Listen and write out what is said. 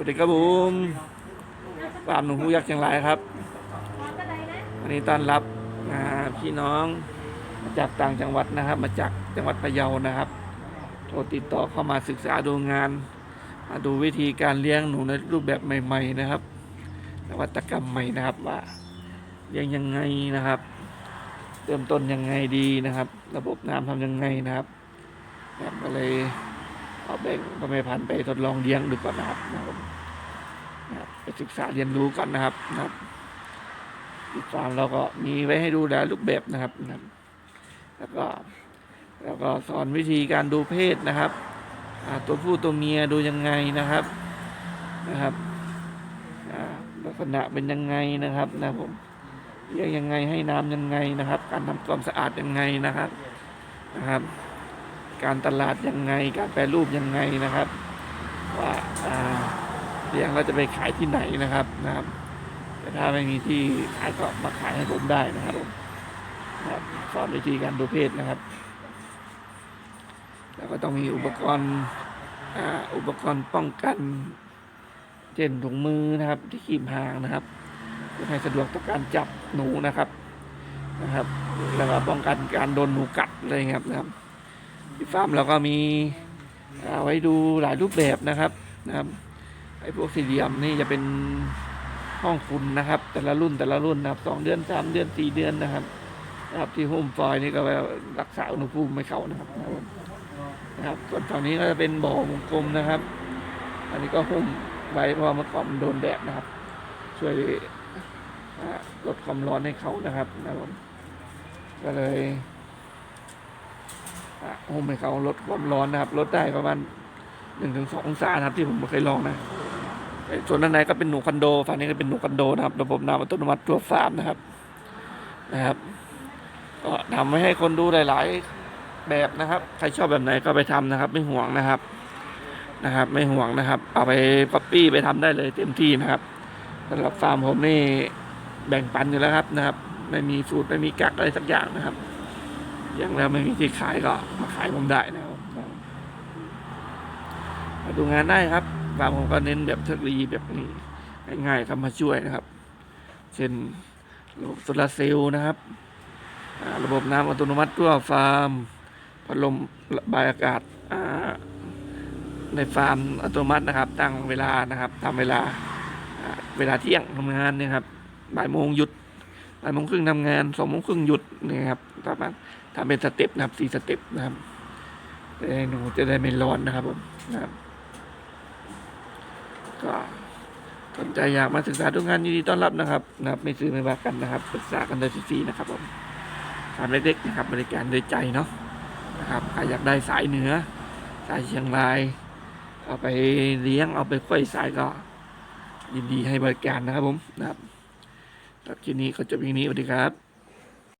วัสดีครับผมฟาร์มหนูฮูยักษ์เชียงรายครับ วันนี้ต้อนรับพี่น้องมาจากต่างจังหวัดนะครับ มาจากจังหวัดพะเยานะครับ โทรติดต่อเข้ามาศึกษาดูงาน มาดูวิธีการเลี้ยงหนูในรูปแบบใหม่ ๆนะครับ นวัตกรรมใหม่นะครับว่าเลี้ยงยังไงนะครับ เริ่มต้นยังไงดีนะครับ ระบบน้ำทำยังไงนะครับแบบก็เลย เอาแบ่งก็ไม่พันธ์ไปทดลองเลี้ยงดูก่อนนะครับนะครับนะครับไปศึกษาเรียนรู้ก่อนนะครับนะครับที่ฟาร์มเราก็มีไว้ให้ดูแลรูปแบบนะครับนะครับ แล้วก็แล้วก็สอนวิธีการดูเพศนะครับตัวผู้ตัวเมียดูยังไงนะครับนะครับลักษณะเป็นยังไงนะครับนะผมเลี้ยงยังไงให้น้ำยังไงนะครับ การทำความสะอาดยังไงนะครับนะครับ การตลาดยังไง การแปรรูปยังไงนะครับ ว่าเลี้ยงเราจะไปขายที่ไหนนะครับนะครับ แต่ถ้าไม่มีที่ขายก็มาขายให้ผมได้นะครับผมนะครับสอนวิธีการดูเพศนะครับ แล้วก็ต้องมีอุปกรณ์อ,อุปกรณ์ป้องกัน เช่นถุงมือนะครับ ที่ขีบหางนะครับเพื่อให้สะดวกต่อการจับหนูนะครับนะครับ แล้วก็ป้องกันการโดนหนูกัดอะไรเงี้ยครับนะครับ ฟาร์มเราก็มีเอาไว้ดูหลายรูปแบบนะครับนะครับไอ้พวกสี่เหลี่ยมนี่จะเป็นห้องคุณนะครับ แต่ละรุ่นแต่ละรุ่นนะครับสองเดือนสามเดือนสี่เดือนนะครับนะครับที่หุ้มฟอยล์นี่ก็ไว้รักษาอุณหภูมิไม่เข้านะครับนะครับนะครับส่วนฝั่งนี้ก็จะเป็นบ่อวงกลมนะครับ อันนี้ก็หุ้มไว้เพราะว่าเมื่อก่อนมันโดนแดดนะครับ ช่วยลดความร้อนให้เขานะครับนะครับก็เลย หุ้มให้เขาลดความร้อนนะครับลดได้ประมาณหนึ่งถึงสององศานะครับที่ผมเคยลองนะส่วนด้านในก็เป็นหนูคอนโดฝั่งนี้ก็เป็นหนูคอนโดนะครับระบบน้ำอัตโนมัติตัวฟาร์มนะครับนะครับ ก็ทำให้คนดูหลาย ๆ แบบนะครับ ใครชอบแบบไหนก็ไปทำนะครับ ไม่ห่วงนะครับนะครับ ไม่ห่วงนะครับ เอาไปก๊อปปี้ไปทำได้เลยเต็มที่นะครับสำหรับฟาร์มผมนี่แบ่งปันอยู่แล้วครับนะครับ ไม่มีสูตรไม่มีกักอะไรสักอย่างนะครับ ย่างแล้วไม่มีที่ขายก็มาขายผมได้นะครับมาดูงานได้ครับฟาร์มผมก็เน้นแบบเทคโนโลยีแบบนี้ ง่ายๆครับมาช่วยนะครับ เช่นระบบโซลาเซลล์นะครับ ระบบน้ำอัตโนมัติทั่วฟาร์มพัดลมระบายอากาศในฟาร์มอัตโนมัตินะครับ ตั้งเวลานะครับทำเวลาเวลาเที่ยงทำงานเนี่ยครับบ่ายโมงหยุด บ่ายโมงครึ่งทำงานสองโมงครึ่งหยุดนี่ยครับประมาณทำเป็นสเต็ปนะครับสี่สเต็ปนะครับจะได้หนูจะได้ไม่ร้อนนะครับผมนะครับ ก็สนใจอยากมาศึกษาดูงานยินดีต้อนรับนะครับนะครับ ไม่ซื้อไม่ว่ากันนะครับปรึกษากันได้ฟรีๆนะครับผมฟาร์มเล็กๆนะครับ บริการโดยใจเนาะนะครับใครอยากได้สายเหนือ สายเชียงราย เอาไปเลี้ยงเอาไปค่อยสายก็ยินดีให้บริการนะครับผมนะครับ ครับคลิปนี้ก็จบอย่างนี้สวัสดีครับ